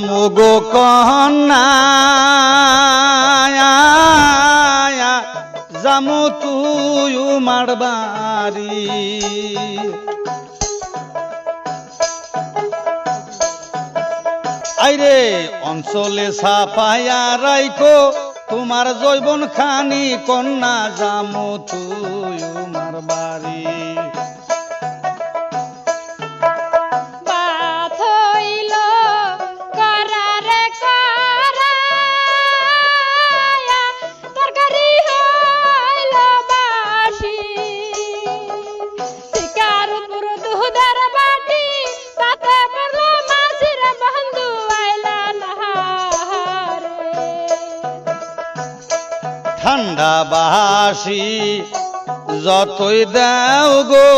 যামু গো কনা যামু তুয়ু মারবারি আইরে অঞ্চলে সাপায়া রাইকো তোমার জৈবন খানি কন্যা যামু তুয়ু মারবারি ঠান্ডা বাসি যতই দাও গো,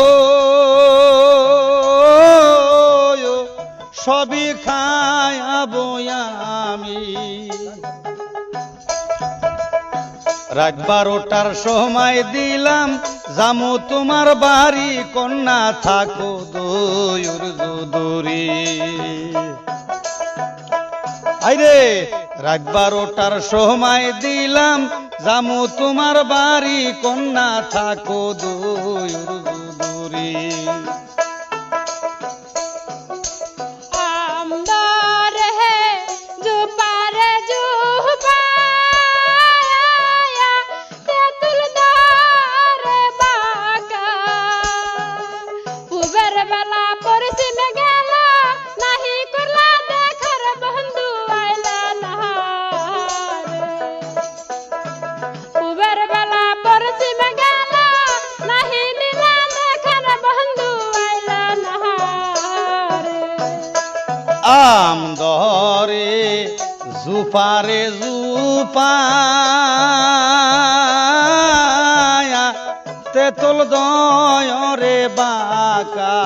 সবই খায়াবো আমি। রাত বারোটার সময় দিলাম, জামু তোমার বাড়ি, কন্যা থাকো দয়ুর দূরি আইরে, রাত বারোটার সময় দিলাম জামু তোমার বাড়ি কন্যা থাকো দূরি আম দরে জুপারে জুপায়া, তেতল দয়রে বাকা।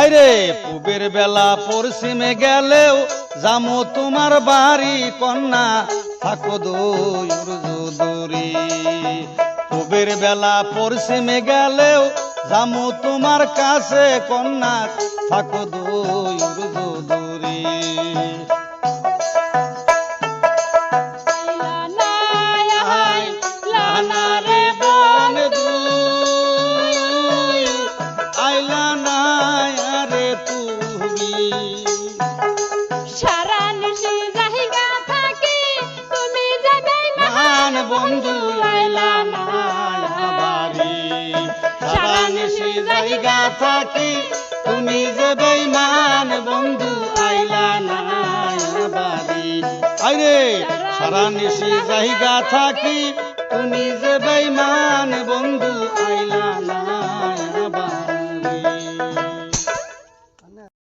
আইরে, পুবের বেলা পশ্চিমে গেলেও জামু তোমার বাড়ি, কন্যা, থাকো দূর দূরি। পুবের বেলা পশ্চিমে গেলেও জামু তোমার কাছে কন্যা থাকো দূর। দূরি লানা জায়গা থাকি। তুমি যে বেইমান বন্ধু, আইলা না বাড়ি সারা নিশি জায়গা থাকি। তুমি যে বেইমান